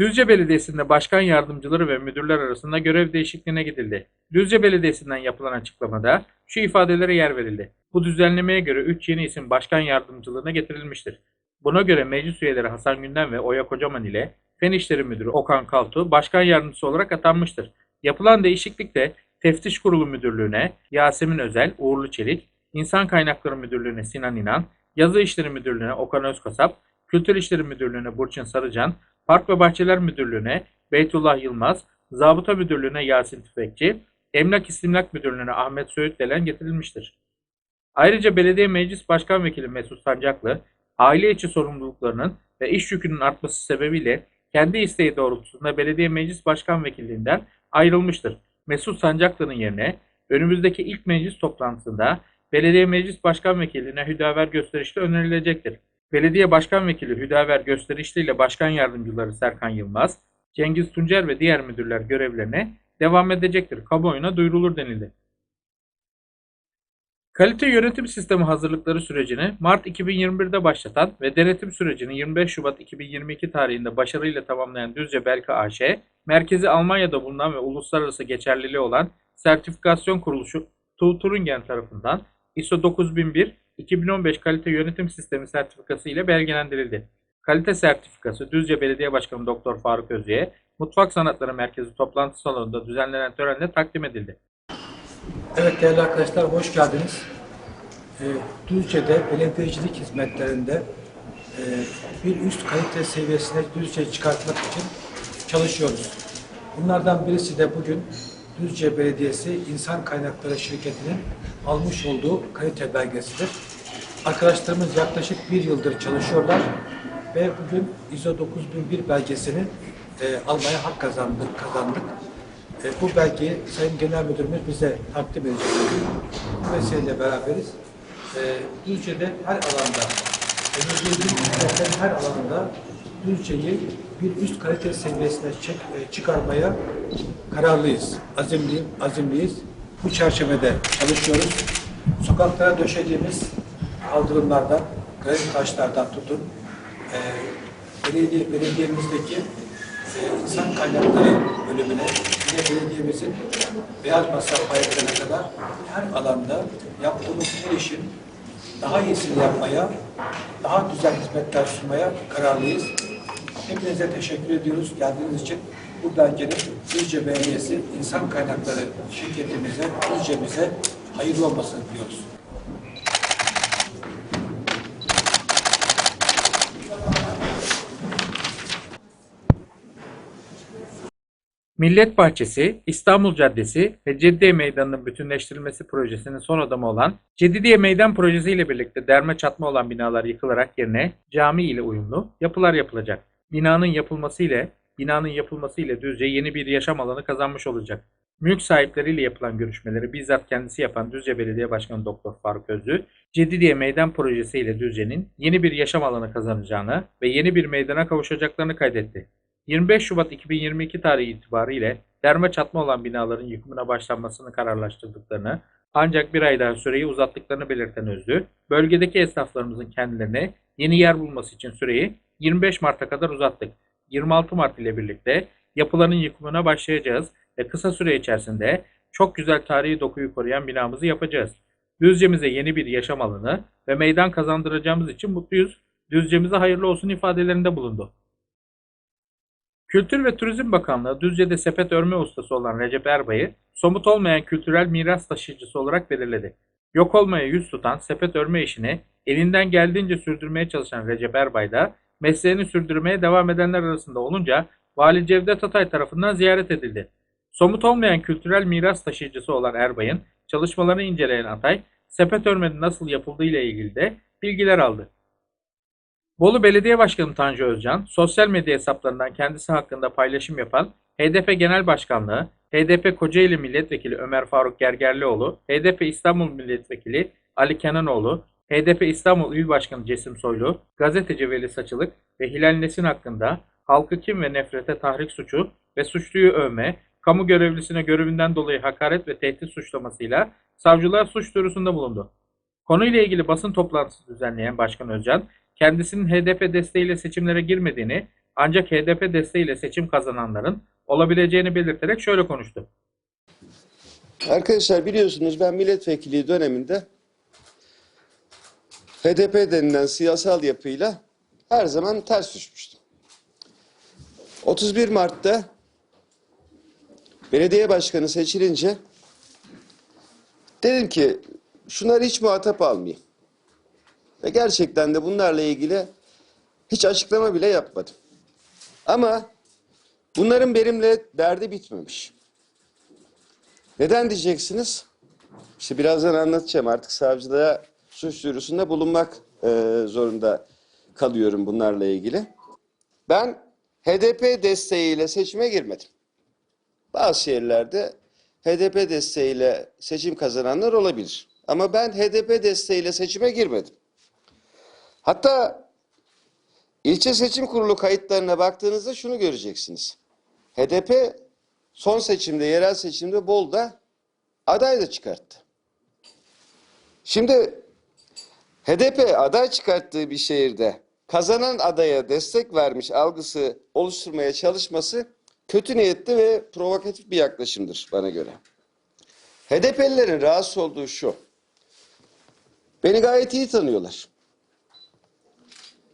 Düzce Belediyesi'nde başkan yardımcıları ve müdürler arasında görev değişikliğine gidildi. Düzce Belediyesi'nden yapılan açıklamada şu ifadelere yer verildi. Bu düzenlemeye göre 3 yeni isim başkan yardımcılığına getirilmiştir. Buna göre meclis üyeleri Hasan Gündem ve Oya Kocaman ile Fen İşleri Müdürü Okan Kaltu başkan yardımcısı olarak atanmıştır. Yapılan değişiklikte Teftiş Kurulu Müdürlüğü'ne Yasemin Özel, Uğurlu Çelik, İnsan Kaynakları Müdürlüğü'ne Sinan İnan, Yazı İşleri Müdürlüğü'ne Okan Özkasap, Kültür İşleri Müdürlüğü'ne Burçin Sarıcan, Park ve Bahçeler Müdürlüğü'ne Beytullah Yılmaz, Zabıta Müdürlüğü'ne Yasin Tüfekçi, Emlak İstimlak Müdürlüğü'ne Ahmet Söğüt Delen getirilmiştir. Ayrıca Belediye Meclis Başkan Vekili Mesut Sancaklı, aile içi sorumluluklarının ve iş yükünün artması sebebiyle kendi isteği doğrultusunda Belediye Meclis Başkan Vekilliğinden ayrılmıştır. Mesut Sancaklı'nın yerine önümüzdeki ilk meclis toplantısında Belediye Meclis Başkan Vekiliğine Hüdaver Gösterişli önerilecektir. Belediye Başkan Vekili Hüdaver Gösterişli ile Başkan Yardımcıları Serkan Yılmaz, Cengiz Tuncer ve diğer müdürler görevlerine devam edecektir. Kamuoyuna duyurulur denildi. Kalite yönetim sistemi hazırlıkları sürecini Mart 2021'de başlatan ve denetim sürecini 25 Şubat 2022 tarihinde başarıyla tamamlayan Düzce Belka AŞ, merkezi Almanya'da bulunan ve uluslararası geçerliliği olan sertifikasyon kuruluşu TÜ Turingen tarafından ISO 9001 2015 Kalite Yönetim Sistemi sertifikası ile belgelendirildi. Kalite sertifikası Düzce Belediye Başkanı Doktor Faruk Özye'ye Mutfak Sanatları Merkezi toplantı salonunda düzenlenen törenle takdim edildi. Evet değerli arkadaşlar hoş geldiniz. Ee, Düzce'de belediyecilik hizmetlerinde e, bir üst kalite seviyesine Düzce çıkartmak için çalışıyoruz. Bunlardan birisi de bugün Düzce Belediyesi İnsan Kaynakları Şirketi'nin almış olduğu kalite belgesidir. Arkadaşlarımız yaklaşık bir yıldır çalışıyorlar ve bugün ISO 9001 belgesini e, almaya hak kazandık. kazandık. E, bu belgeyi Sayın Genel Müdürümüz bize takdim edecek. Bu vesileyle beraberiz. E, Düzce'de her alanda, hizmetlerin her alanında Düzce'yi bir üst kalite seviyesine çek, e, çıkarmaya kararlıyız. Azimli, azimliyiz. Bu çerçevede çalışıyoruz. Sokaklara döşediğimiz kaldırımlardan, granit taşlardan tutun, e, belediye, belediyemizdeki e, insan kaynakları bölümüne yine belediyemizin beyaz masa faaliyetlerine kadar her alanda yaptığımız her işin daha iyisini yapmaya, daha güzel hizmetler sunmaya kararlıyız. Hepinize teşekkür ediyoruz geldiğiniz için. Bu belgenin Düzce Belediyesi İnsan Kaynakları şirketimize, Düzce'mize hayırlı olmasını diliyoruz. Millet Bahçesi, İstanbul Caddesi ve Ceddiye Meydanı'nın bütünleştirilmesi projesinin son adımı olan Ceddiye Meydan Projesi ile birlikte derme çatma olan binalar yıkılarak yerine cami ile uyumlu yapılar yapılacak. Binanın yapılması ile binanın yapılması ile Düzce yeni bir yaşam alanı kazanmış olacak. Mülk sahipleriyle yapılan görüşmeleri bizzat kendisi yapan Düzce Belediye Başkanı Doktor Faruk Özlü, Ceddiye Meydan Projesi ile Düzce'nin yeni bir yaşam alanı kazanacağını ve yeni bir meydana kavuşacaklarını kaydetti. 25 Şubat 2022 tarihi itibariyle derme çatma olan binaların yıkımına başlanmasını kararlaştırdıklarını ancak bir ay daha süreyi uzattıklarını belirten Özlü, bölgedeki esnaflarımızın kendilerine yeni yer bulması için süreyi 25 Mart'a kadar uzattık. 26 Mart ile birlikte yapıların yıkımına başlayacağız ve kısa süre içerisinde çok güzel tarihi dokuyu koruyan binamızı yapacağız. Düzce'mize yeni bir yaşam alanı ve meydan kazandıracağımız için mutluyuz. Düzce'mize hayırlı olsun ifadelerinde bulundu. Kültür ve Turizm Bakanlığı Düzce'de sepet örme ustası olan Recep Erbay'ı somut olmayan kültürel miras taşıyıcısı olarak belirledi. Yok olmaya yüz tutan sepet örme işini elinden geldiğince sürdürmeye çalışan Recep Erbay da mesleğini sürdürmeye devam edenler arasında olunca Vali Cevdet Atay tarafından ziyaret edildi. Somut olmayan kültürel miras taşıyıcısı olan Erbay'ın çalışmalarını inceleyen Atay, sepet örmenin nasıl yapıldığı ile ilgili de bilgiler aldı. Bolu Belediye Başkanı Tanju Özcan, sosyal medya hesaplarından kendisi hakkında paylaşım yapan HDP Genel Başkanlığı, HDP Kocaeli Milletvekili Ömer Faruk Gergerlioğlu, HDP İstanbul Milletvekili Ali Kenanoğlu, HDP İstanbul İl Başkanı Cesim Soylu, gazeteci Veli Saçılık ve Hilal Nesin hakkında halkı kim ve nefrete tahrik suçu ve suçluyu övme, kamu görevlisine görevinden dolayı hakaret ve tehdit suçlamasıyla savcılığa suç duyurusunda bulundu. Konuyla ilgili basın toplantısı düzenleyen Başkan Özcan, kendisinin HDP desteğiyle seçimlere girmediğini Ancak HDP desteğiyle seçim kazananların olabileceğini belirterek şöyle konuştu. Arkadaşlar biliyorsunuz ben milletvekili döneminde HDP denilen siyasal yapıyla her zaman ters düşmüştüm. 31 Mart'ta belediye başkanı seçilince dedim ki şunları hiç muhatap almayayım. Ve gerçekten de bunlarla ilgili hiç açıklama bile yapmadım. Ama bunların benimle derdi bitmemiş. Neden diyeceksiniz? İşte birazdan anlatacağım. Artık savcılığa suç duyurusunda bulunmak e, zorunda kalıyorum bunlarla ilgili. Ben HDP desteğiyle seçime girmedim. Bazı şehirlerde HDP desteğiyle seçim kazananlar olabilir. Ama ben HDP desteğiyle seçime girmedim. Hatta ilçe seçim kurulu kayıtlarına baktığınızda şunu göreceksiniz. HDP son seçimde, yerel seçimde Bol'da aday da çıkarttı. Şimdi HDP aday çıkarttığı bir şehirde kazanan adaya destek vermiş algısı oluşturmaya çalışması kötü niyetli ve provokatif bir yaklaşımdır bana göre. HDP'lilerin rahatsız olduğu şu. Beni gayet iyi tanıyorlar.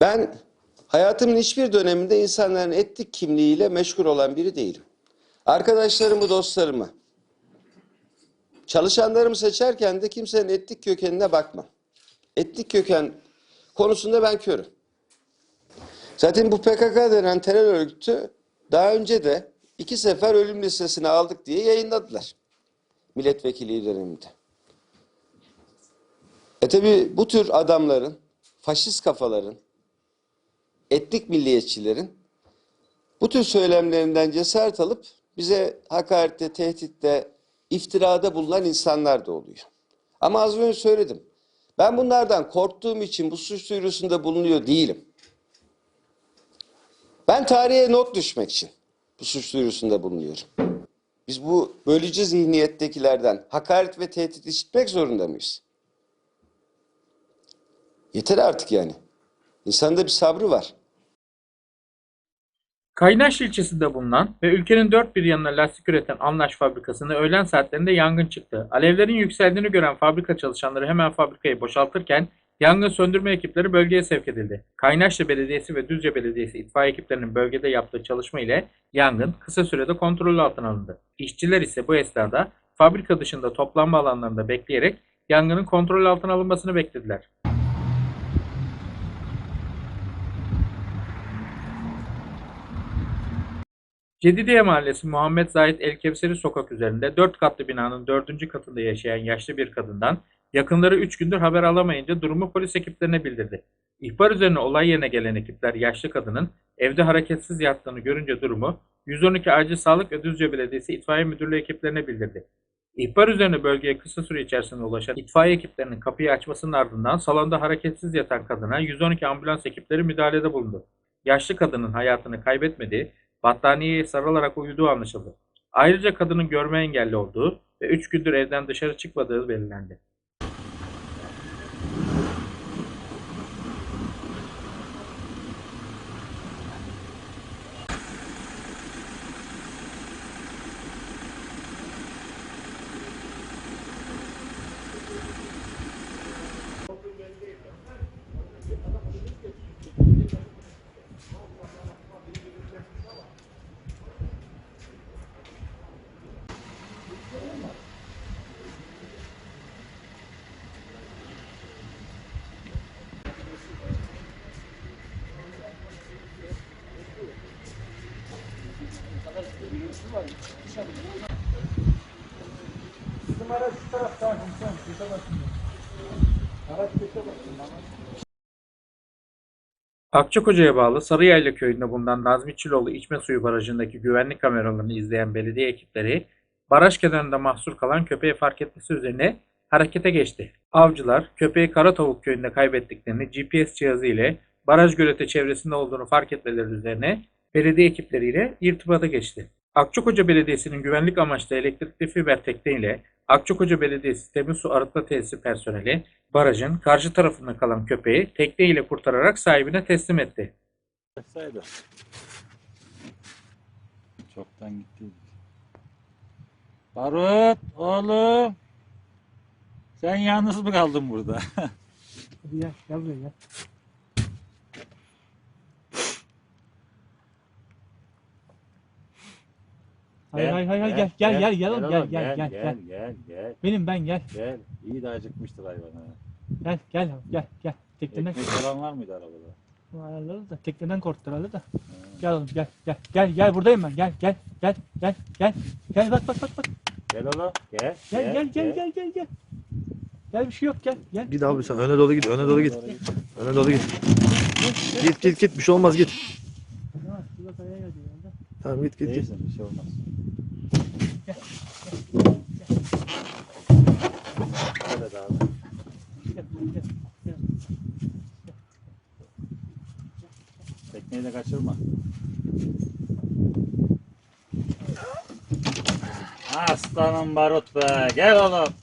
Ben hayatımın hiçbir döneminde insanların etnik kimliğiyle meşgul olan biri değilim. Arkadaşlarımı, dostlarımı, çalışanlarımı seçerken de kimsenin etnik kökenine bakmam. Etnik köken konusunda ben körüm. Zaten bu PKK denen terör örgütü daha önce de iki sefer ölüm listesine aldık diye yayınladılar. Milletvekili döneminde. E tabi bu tür adamların, faşist kafaların, etnik milliyetçilerin bu tür söylemlerinden cesaret alıp bize hakarette, tehditte, iftirada bulunan insanlar da oluyor. Ama az önce söyledim. Ben bunlardan korktuğum için bu suç duyurusunda bulunuyor değilim. Ben tarihe not düşmek için bu suç duyurusunda bulunuyorum. Biz bu bölücü zihniyettekilerden hakaret ve tehdit işitmek zorunda mıyız? Yeter artık yani. İnsanda bir sabrı var. Kaynaş ilçesinde bulunan ve ülkenin dört bir yanına lastik üreten Anlaş fabrikasında öğlen saatlerinde yangın çıktı. Alevlerin yükseldiğini gören fabrika çalışanları hemen fabrikayı boşaltırken yangın söndürme ekipleri bölgeye sevk edildi. Kaynaşlı Belediyesi ve Düzce Belediyesi itfaiye ekiplerinin bölgede yaptığı çalışma ile yangın kısa sürede kontrol altına alındı. İşçiler ise bu esnada fabrika dışında toplanma alanlarında bekleyerek yangının kontrol altına alınmasını beklediler. Cedidiye Mahallesi Muhammed Zahit Elkevseri sokak üzerinde 4 katlı binanın 4. katında yaşayan yaşlı bir kadından yakınları 3 gündür haber alamayınca durumu polis ekiplerine bildirdi. İhbar üzerine olay yerine gelen ekipler yaşlı kadının evde hareketsiz yattığını görünce durumu 112 Acil Sağlık ve Düzce Belediyesi İtfaiye Müdürlüğü ekiplerine bildirdi. İhbar üzerine bölgeye kısa süre içerisinde ulaşan itfaiye ekiplerinin kapıyı açmasının ardından salonda hareketsiz yatan kadına 112 ambulans ekipleri müdahalede bulundu. Yaşlı kadının hayatını kaybetmediği, battaniyeye sarılarak uyuduğu anlaşıldı. Ayrıca kadının görme engelli olduğu ve 3 gündür evden dışarı çıkmadığı belirlendi. Akçakoca'ya bağlı Sarıyayla köyünde bulunan Nazmi Çiloğlu içme suyu barajındaki güvenlik kameralarını izleyen belediye ekipleri baraj kenarında mahsur kalan köpeği fark etmesi üzerine harekete geçti. Avcılar köpeği Karatavuk köyünde kaybettiklerini GPS cihazı ile baraj göleti çevresinde olduğunu fark etmeleri üzerine belediye ekipleriyle irtibata geçti. Akçakoca Belediyesi'nin güvenlik amaçlı elektrikli fiber tekneyle Akçakoca Belediyesi Temiz Su Arıtma Tesisi personeli barajın karşı tarafında kalan köpeği tekne ile kurtararak sahibine teslim etti. Saydı. Çoktan gittiydik. Barut oğlum. Sen yalnız mı kaldın burada? Hadi gel, gel buraya gel. Hayır hayır hayır gel gel gel gel oğlum, gel gel gel gel gel. gel gel Benim ben gel. gel. İyi de acıkmıştır hayvan ha. Gel gel gel gel. Tekneden Ekmek falan var mıydı arabada? ayarladı da tekneden korktu herhalde da. Gel oğlum gel gel gel gel buradayım ben. Gel gel gel gel gel. Gel bak bak bak bak. Gel oğlum gel. Gel gel gel gel gel gel. Gel bir şey yok gel gel. Git abi sen öne doğru git, öne doğru git. Öne doğru git. Git git git bir şey olmaz git. Tamam git git git. Bir şey olmaz. Gel. Tekneyi de kaçırma. Aslanım Barut be. Gel oğlum.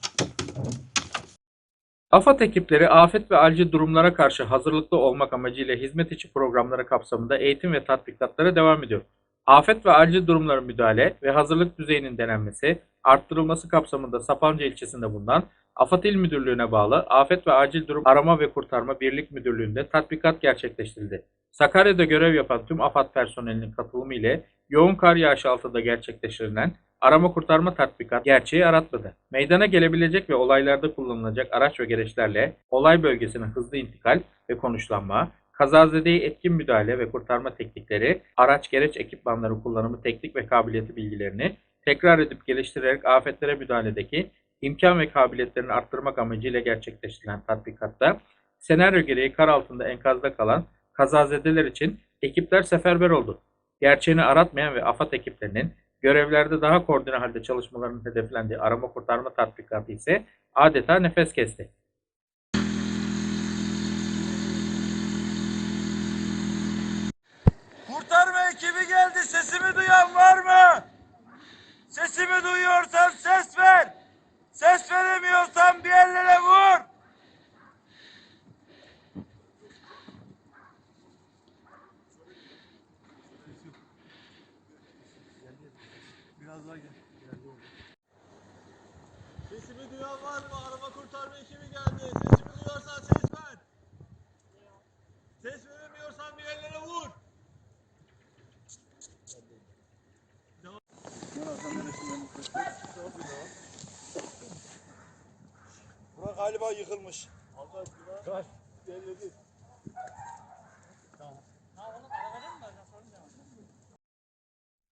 AFAD ekipleri afet ve acil durumlara karşı hazırlıklı olmak amacıyla hizmet içi programları kapsamında eğitim ve tatbikatlara devam ediyor. Afet ve acil durumlara müdahale ve hazırlık düzeyinin denenmesi, arttırılması kapsamında Sapanca ilçesinde bulunan AFAD İl Müdürlüğü'ne bağlı Afet ve Acil Durum Arama ve Kurtarma Birlik Müdürlüğü'nde tatbikat gerçekleştirildi. Sakarya'da görev yapan tüm AFAD personelinin katılımı ile yoğun kar yağışı altında gerçekleştirilen arama kurtarma tatbikat gerçeği aratmadı. Meydana gelebilecek ve olaylarda kullanılacak araç ve gereçlerle olay bölgesine hızlı intikal ve konuşlanma, kazazedeyi etkin müdahale ve kurtarma teknikleri, araç gereç ekipmanları kullanımı teknik ve kabiliyeti bilgilerini tekrar edip geliştirerek afetlere müdahaledeki imkan ve kabiliyetlerini arttırmak amacıyla gerçekleştirilen tatbikatta senaryo gereği kar altında enkazda kalan kazazedeler için ekipler seferber oldu. Gerçeğini aratmayan ve AFAD ekiplerinin görevlerde daha koordine halde çalışmalarının hedeflendiği arama kurtarma tatbikatı ise adeta nefes kesti. Kurtarma ekibi geldi. Sesimi duyan var mı? Sesimi duyuyorsan ses veremiyorsan bir ellere vur. Sesimi duyan var mı? Arama kurtarma ekibi geldi. Sesimi duyuyorsan ses ver. Ses veremiyorsan bir ellere vur. Bura galiba yıkılmış. Allah aşkına. Kaç. Belledi.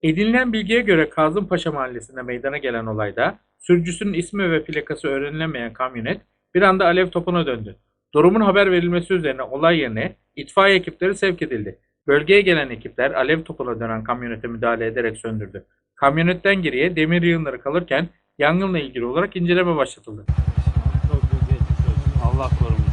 Edinilen bilgiye göre Kazımpaşa mahallesinde meydana gelen olayda sürücüsünün ismi ve plakası öğrenilemeyen kamyonet bir anda alev topuna döndü. Durumun haber verilmesi üzerine olay yerine itfaiye ekipleri sevk edildi. Bölgeye gelen ekipler alev topuna dönen kamyonete müdahale ederek söndürdü. Kamyonetten geriye demir yığınları kalırken yangınla ilgili olarak inceleme başlatıldı. Allah korumuş.